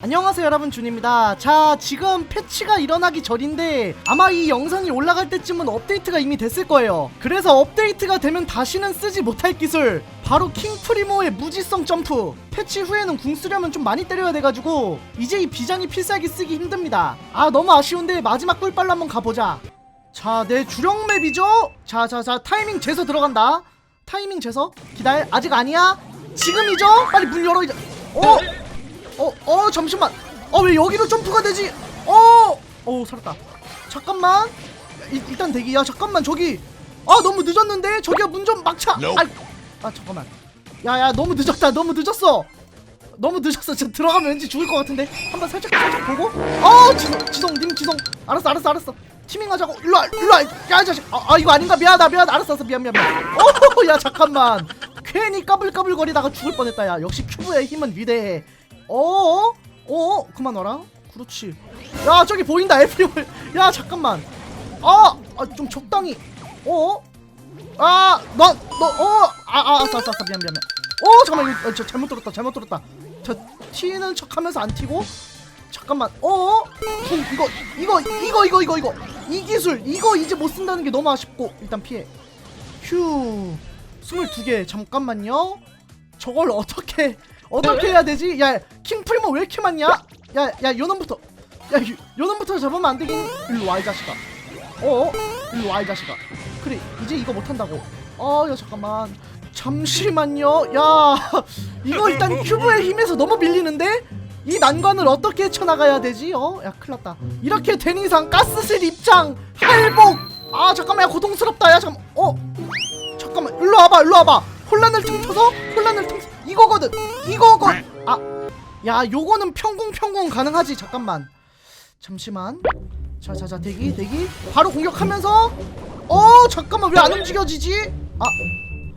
안녕하세요 여러분. 준입니다. 자 지금 패치가 일어나기 전인데 아마 이 영상이 올라갈 때쯤은 업데이트가 이미 됐을 거예요. 그래서 업데이트가 되면 다시는 쓰지 못할 기술 바로 킹프리모의 무지성 점프. 패치 후에는 궁 쓰려면 좀 많이 때려야 돼가지고 이제 이 비장이 필살기 쓰기 힘듭니다. 아 너무 아쉬운데 마지막 꿀빨로 한번 가보자. 자 내 주력 맵이죠? 자자자 타이밍 재서 들어간다. 타이밍 재서? 기다려. 아직 아니야? 지금이죠? 빨리 문 열어. 이제 어 어, 어, 잠시만. 어, 왜 여기로 점프가 되지? 어, 어, 살았다. 잠깐만. 일, 일단 대기 야. 잠깐만, 저기. 아, 너무 늦었는데? 저기야, 문 좀 막차. Nope. 아, 아, 잠깐만. 야, 야, 너무 늦었다. 너무 늦었어. 너무 늦었어. 저 들어가면 왠지 죽을 것 같은데. 한번 살짝, 살짝 보고. 어, 지성, 지성, 님 지성. 알았어, 알았어, 알았어. 티밍하자고. 일로 와, 일로 와. 야, 이 자식. 아, 아, 이거 아닌가? 미안하다, 미안하다. 알았어, 알았어. 미안, 미안, 미안. 어, 야, 잠깐만. 괜히 까불까불거리다가 죽을 뻔했다. 야, 역시 큐브의 힘은 위대해. 어 어? 어? 그만 와라. 그렇지. 야 저기 보인다 에프리올. 야 잠깐만. 아, 아, 좀 적당히. 어? 아, 너, 너, 어, 아, 아, 아싸, 아싸, 미안, 미안, 미안. 어, 잠깐만, 이거, 어, 저 잘못 들었다, 잘못 들었다. 저 튀는 척 하면서 안 튀고. 잠깐만, 어? 쿵, 이거, 이거, 이거, 이거, 이거, 이거. 이 기술, 이거 이제 못 쓴다는 게 너무 아쉽고 일단 피해. 휴, 22개. 잠깐만요. 저걸 어떻게 어떻게 해야 되지? 야 킹프리모 왜 이렇게 많냐? 야 야 요놈부터 야 요- 요놈부터 잡으면 안 되긴 일로 와 이 자식아 어? 일로 와 이 자식아 그래 이제 이거 못한다고 어야 잠깐만 잠시만요 야 이거 일단 큐브의 힘에서 너무 밀리는데 이 난관을 어떻게 헤쳐나가야 되지? 어? 야 큰일났다 이렇게 된 이상 가스실 입장 할복 아 잠깐만 야 고통스럽다 야 잠깐 어? 잠깐만 일로 와봐 일로 와봐 혼란을 틈터서 혼란을 틈 이거거든. 이거거. 아야 요거는 평공 평공 가능하지. 잠깐만. 잠시만. 자자자 대기 대기. 바로 공격하면서. 어 잠깐만. 왜 안 움직여지지?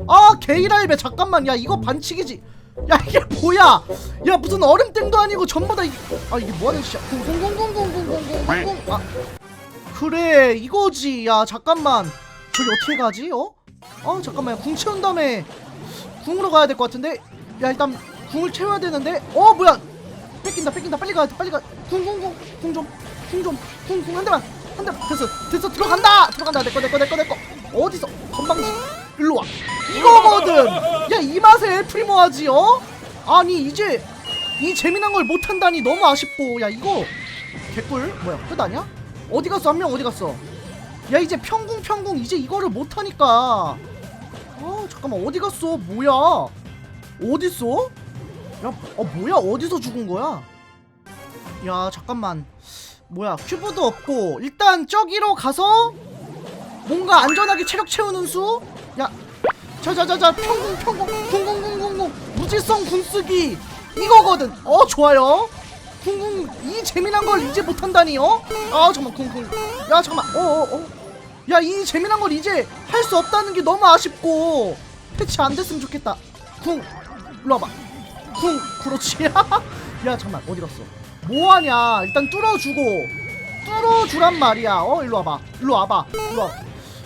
아아 게이라이베. 잠깐만. 야 이거 반칙이지. 야 이게 뭐야? 야 무슨 얼음땡도 아니고 전부 다아 이게 뭐하는 짓이야? 공공공공공공공공공. 아. 그래 이거지. 야 잠깐만. 저기 어떻게 가지? 어? 어 잠깐만. 궁 채운 다음에 궁으로 가야 될 것 같은데 야 일단 궁을 채워야 되는데 어 뭐야? 뺏긴다 뺏긴다 빨리 가야 돼 빨리 가궁궁궁궁좀궁좀궁궁 한 대만 한 대만. 됐어 됐어 들어간다! 들어간다 내꺼 내꺼 내꺼 내꺼 어디서? 건방지. 일로 와. 이거거든. 야 이 맛에 프리모 하지 어? 아니 이제 이 재미난 걸 못한다니 너무 아쉽고. 야 이거 개꿀? 뭐야 끝 아니야? 어디 갔어? 한 명 어디 갔어? 야 이제 평궁 평궁 이제 이거를 못하니까 아 잠깐만 어디 갔어? 뭐야? 어딨어? 야어 뭐야? 어디서 죽은 거야? 야 잠깐만. 뭐야 큐브도 없고 일단 저기로 가서 뭔가 안전하게 체력 채우는 수 야 자자자자 평궁 평궁 궁궁궁궁궁. 무지성 궁쓰기. 이거거든. 어 좋아요. 궁궁 이 재미난 걸 이제 못한다니 어? 아 잠깐만 궁궁. 야 잠깐만. 어어어 야 이 재미난 걸 이제 할 수 없다는 게 너무 아쉽고. 패치 안 됐으면 좋겠다. 궁 일로 와봐. 궁 그렇지. 야 잠깐만 어디 갔어? 뭐하냐? 일단 뚫어주고. 뚫어주란 말이야. 어 일로 와봐. 일로 와봐. 일로 와.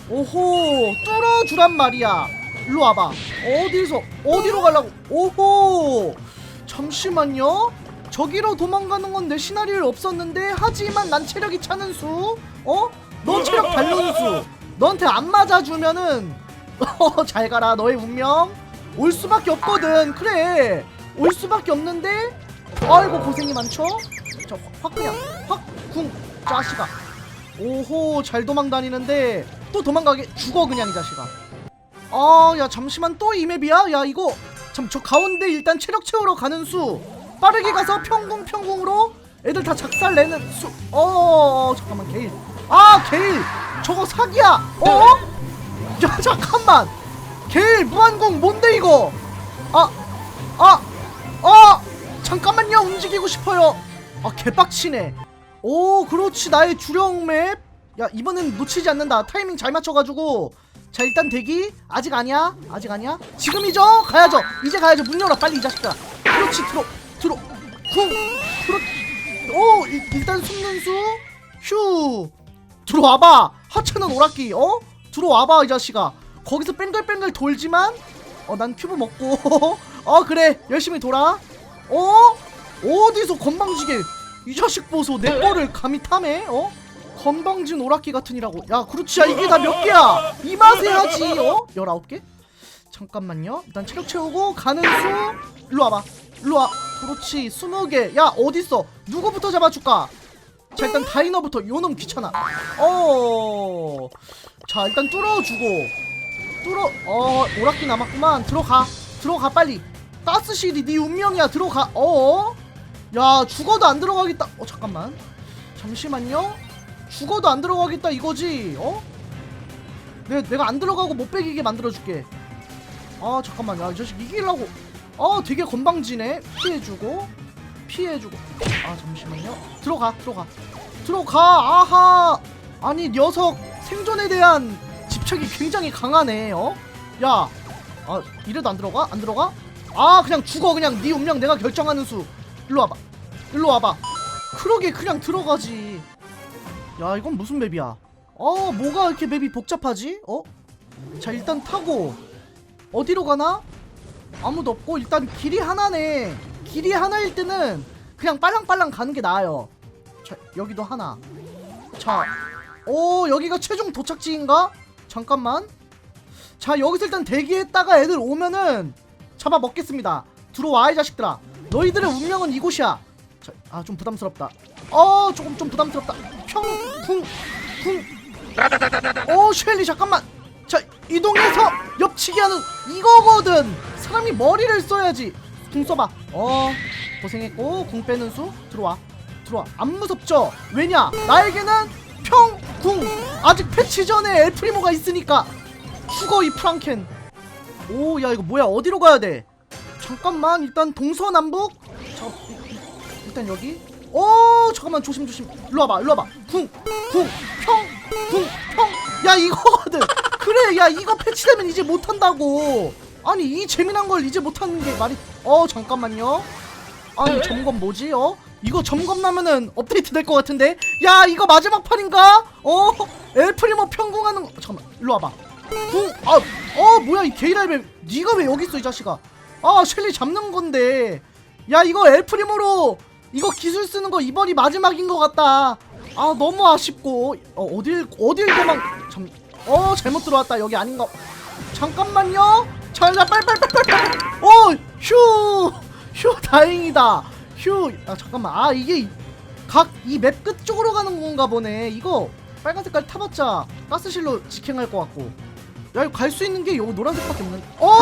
오호 뚫어주란 말이야. 일로 와봐. 어디서 어디로 가려고? 오호! 잠시만요. 저기로 도망가는 건 내 시나리오에 없었는데 하지만 난 체력이 차는 수. 어? 너 체력 닳는 수. 너한테 안 맞아주면은 어, 잘 가라 너의 운명. 올 수밖에 없거든. 그래. 올 수밖에 없는데 아이고 고생이 많죠? 자확 그냥 확궁 자식아 오호 잘 도망 다니는데 또 도망가게 죽어 그냥 이 자식아. 아 야 잠시만 또 이 맵이야? 야 이거 참 저 가운데 일단 체력 채우러 가는 수. 빠르게 가서 평궁 평궁으로 애들 다 작살 내는 수어 잠깐만 게일 저거 사기야. 어? 야 잠깐만. 게일 무한공 뭔데 이거? 아 아, 아, 잠깐만요. 움직이고 싶어요. 아 개빡치네. 오 그렇지. 나의 주력 맵. 야 이번엔 놓치지 않는다. 타이밍 잘 맞춰가지고. 자 일단 대기. 아직 아니야? 아직 아니야? 지금이죠? 가야죠. 이제 가야죠. 문 열어. 빨리 이 자식들아. 그렇지. 들어 들어. 쿵. 그렇 오 일, 일단 숨는 수휴 들어와봐! 하찮은 오락기 어? 들어와봐 이 자식아. 거기서 뺑글뺑글 돌지만 어 난 큐브 먹고 어 그래 열심히 돌아. 어? 어디서 건방지게 이 자식 보소 내 거를 감히 탐해 어? 건방진 오락기 같으니라고. 야 그렇지 야 이게 다 몇 개야? 이 맛에 하지 어? 19개? 잠깐만요. 일단 체력 채우고 가는 수 일로 와봐. 일로 와 그렇지 20개. 야 어딨어? 누구부터 잡아줄까 자 일단 다이너부터. 요놈 귀찮아. 어자 일단 뚫어주고. 뚫어 어 오락기 남았구만. 들어가. 들어가 빨리. 가스실이 네 운명이야. 들어가. 어야 죽어도 안 들어가겠다. 어 잠깐만. 잠시만요. 죽어도 안 들어가겠다 이거지. 어? 내, 내가 안 들어가고 못 빼기게 만들어줄게. 아 잠깐만 야이 자식 이기려고. 어 되게 건방지네. 피해주고 피해주고 아 잠시만요 들어가 들어가 들어가 아하 아니 녀석 생존에 대한 집착이 굉장히 강하네 어? 야 아 이래도 안 들어가? 안 들어가? 아 그냥 죽어 그냥 네 운명 내가 결정하는 수 일로 와봐 일로 와봐 그러게 그냥 들어가지 야 이건 무슨 맵이야 어 뭐가 이렇게 맵이 복잡하지? 어? 자 일단 타고 어디로 가나? 아무도 없고 일단 길이 하나네 길이 하나일 때는 그냥 빨랑빨랑 가는 게 나아요. 자 여기도 하나. 자오 여기가 최종 도착지인가? 잠깐만. 자 여기서 일단 대기했다가 애들 오면은 잡아 먹겠습니다. 들어와 이 자식들아. 너희들의 운명은 이곳이야. 아 좀 부담스럽다. 어 조금 좀 부담스럽다. 평궁궁어 쉘리 잠깐만. 자 이동해서 옆치기 하는 이거거든. 사람이 머리를 써야지 궁 써봐. 어 고생했고 궁 빼는 수 들어와. 들어와. 안 무섭죠? 왜냐? 나에게는 평궁. 아직 패치 전에 엘프리모가 있으니까. 죽어 이 프랑켄. 오 야 이거 뭐야? 어디로 가야 돼? 잠깐만 일단 동서남북. 이- 일단 여기. 오 잠깐만 조심 조심. 일로 와봐 일로 와봐. 궁궁평궁평야 이거거든. 그래 야 이거 패치되면 이제 못한다고. 아니 이 재미난 걸 이제 못하는 게 말이 어 잠깐만요. 아니 점검 뭐지 어? 이거 점검 나면은 업데이트 될 것 같은데? 야 이거 마지막 판인가? 어? 엘프리모 평궁하는 거 잠깐만 일로 와봐. 궁아어 뭐야 이 게이랄벨. 네가 왜 여기 있어 이 자식아? 아 셸리 잡는 건데. 야 이거 엘프리모로 이거 기술 쓰는 거 이번이 마지막인 것 같다. 아 너무 아쉽고. 어 어딜 어딜 도망 참어 잘못 들어왔다. 여기 아닌 거 잠깐만요 자자 빨빨빨빨빨. 어휴휴 다행이다. 휴아 잠깐만. 아 이게 각 이 맵 끝 쪽으로 가는 건가 보네. 이거 빨간 색깔 타봤자 가스실로 직행할 것 같고. 야 이거 갈 수 있는 게 요 노란색밖에 없는. 어